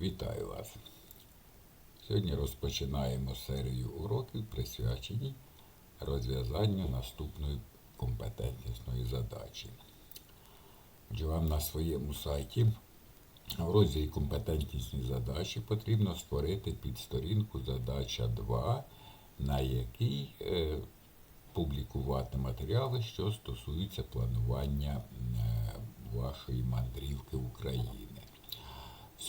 Вітаю вас! Сьогодні розпочинаємо серію уроків, присвячені розв'язанню наступної компетентнісної задачі. Отже, вам на своєму сайті в розділі компетентнісні задачі потрібно створити підсторінку задача 2, на якій е, публікувати матеріали, що стосуються планування е, вашої мандрівки України.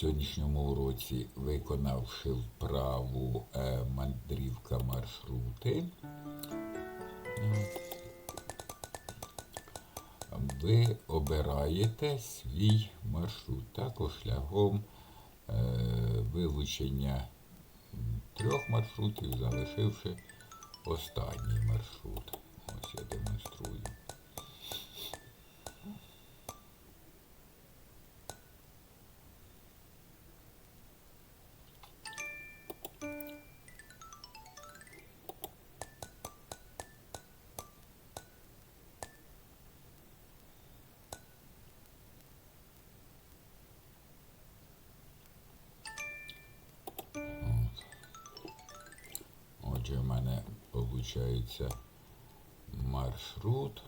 Сьогоднішньому уроці, виконавши вправу е, мандрівка маршрути, ви обираєте свій маршрут. Також шляхом е, вилучення трьох маршрутів, залишивши останній маршрут. Ось я демонструю. Отже, в мене виходить маршрут.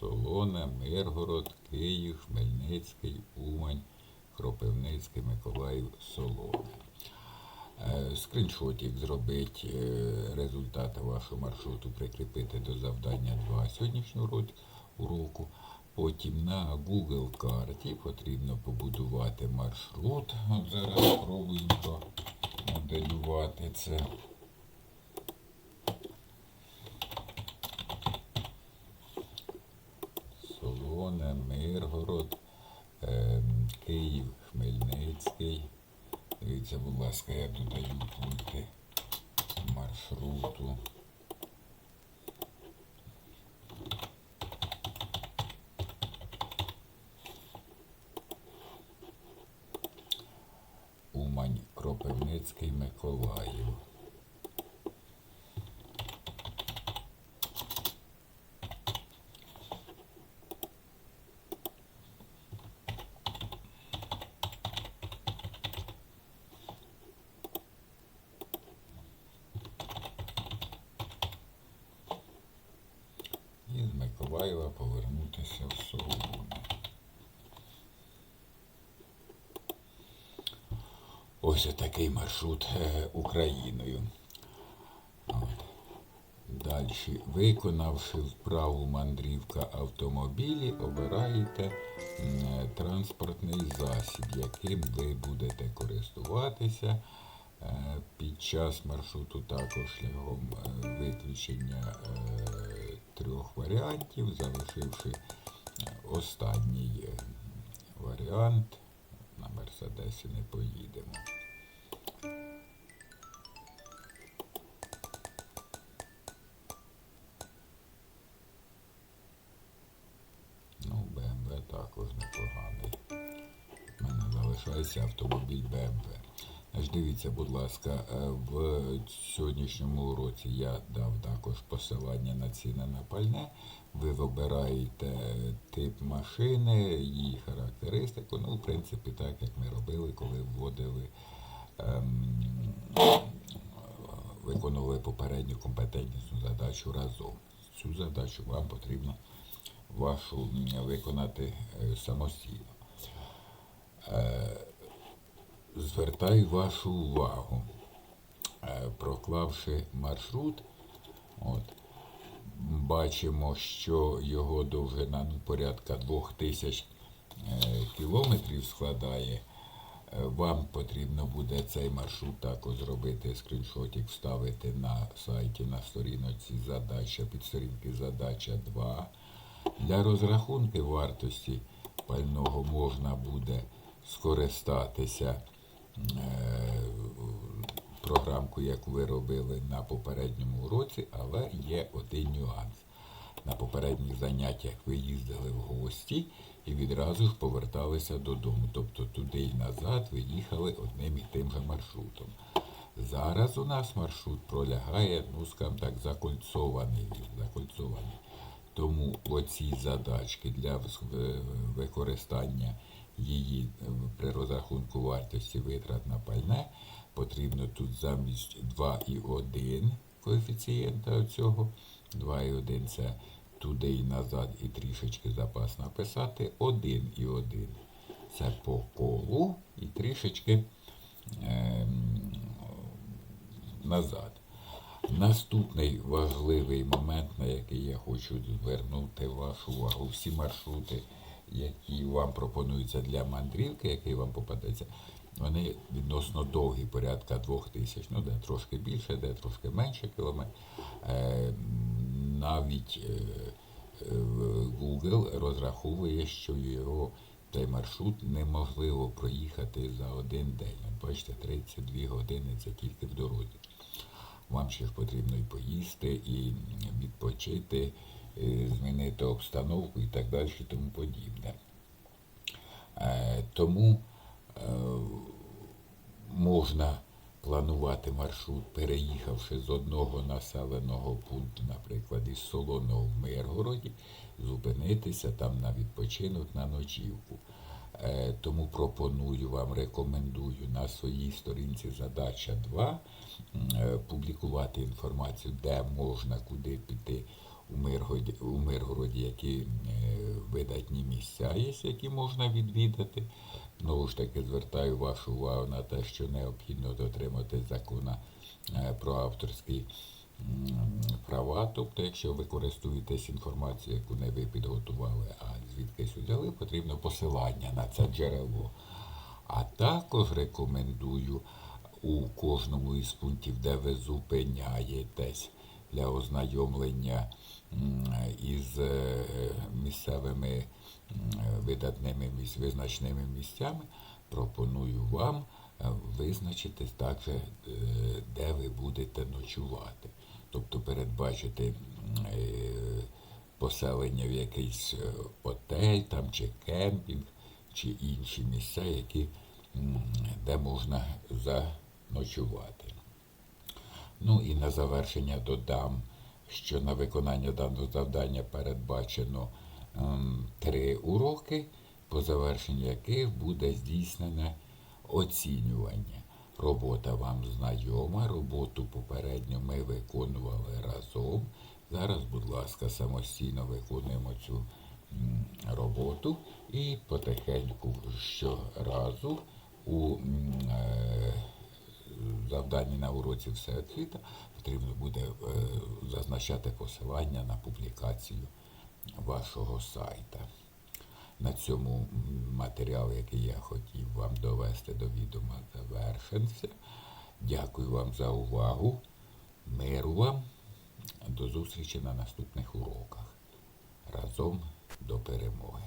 Солоне, Миргород, Київ, Хмельницький, Умань, Кропивницький, Миколаїв, Солоне. Е, Скріншотик зробить е, результати вашого маршруту, прикріпити до завдання 2 сьогоднішнього уроку. Потім на Google карті потрібно побудувати маршрут. Зараз спробуємо моделювати це. Солоне, Миргород, ем, Київ, Хмельницький. Дивіться, будь ласка, я додаю пункти маршруту. Умань, Кропивницький, Миколаїв. І з Миколаєва повернутися в Солоне. Ось такий маршрут е, Україною. От. Далі, виконавши вправу мандрівка автомобілі, обираєте е, транспортний засіб, яким ви будете користуватися е, під час маршруту, також шляхом виключення трьох варіантів, залишивши останній варіант. На Мерседесі не поїдемо. Залишається автомобіль БМВ. Значить, дивіться, будь ласка, е, в сьогоднішньому уроці я дав також посилання на ціни на пальне. Ви вибираєте тип машини, її характеристику. Ну, в принципі, так як ми робили, коли вводили, ем, виконували попередню компетентнісну задачу разом. Цю задачу вам потрібно вашу виконати е, самостійно. Звертаю вашу увагу, е, проклавши маршрут, от, бачимо, що його довжина ну, порядка 2000 е, кілометрів складає. Е, Вам потрібно буде цей маршрут також зробити скріншотик, вставити на сайті на сторіночці задача, підсторінки задача 2. Для розрахунки вартості пального можна буде скористатися програмкою, яку ви робили на попередньому уроці, але є один нюанс. На попередніх заняттях ви їздили в гості і відразу ж поверталися додому. Тобто туди і назад ви їхали одним і тим же маршрутом. Зараз у нас маршрут пролягає, ну, скажімо так, закольцований. закольцований. Тому оці задачки для використання її е, при розрахунку вартості витрат на пальне потрібно тут замість 2,1 коефіцієнта цього. 2,1 це туди і назад, і трішечки запас написати. 1,1 це по колу і трішечки ем, назад. Наступний важливий момент, на який я хочу звернути вашу увагу, всі маршрути, які вам пропонуються для мандрівки, який вам попадеться, вони відносно довгі, порядка двох тисяч, ну де трошки більше, де трошки менше кілометрів. Е, навіть е, Google розраховує, що його цей маршрут неможливо проїхати за один день. Бачите, 32 години це тільки в дорозі. Вам ще ж потрібно і поїсти, і відпочити, змінити обстановку і так далі, і тому подібне. Е, Тому е, можна планувати маршрут, переїхавши з одного населеного пункту, наприклад, із Солоного в Миргороді, зупинитися там на відпочинок на ночівку. Е, Тому пропоную вам, рекомендую на своїй сторінці задача 2 м, е, публікувати інформацію, де можна, куди піти у Миргороді, які е, видатні місця є, які можна відвідати. Знову ж таки, звертаю вашу увагу на те, що необхідно дотримати закона е, про авторські права. Тобто, якщо ви користуєтесь інформацією, яку не ви підготували, а звідкись взяли, потрібно посилання на це джерело. А також рекомендую у кожному із пунктів, де ви зупиняєтесь для ознайомлення із е, місцевими видатними визначними місцями, пропоную вам е, визначити також, е, де ви будете ночувати. Тобто передбачити поселення в якийсь готель там, чи кемпінг, чи інші місця, які, де можна заночувати. Ну і на завершення додам, що на виконання даного завдання передбачено ем, три уроки, по завершенню яких буде здійснене оцінювання. Робота вам знайома, роботу попередньо ми виконували разом. Зараз, будь ласка, самостійно виконуємо цю роботу і потихеньку щоразу у е, завданні на уроці все освіта потрібно буде е, зазначати посилання на публікацію вашого сайта. На цьому матеріал, який я хотів вам довести до відома, завершився. Дякую вам за увагу. Миру вам. До зустрічі на наступних уроках. Разом до перемоги.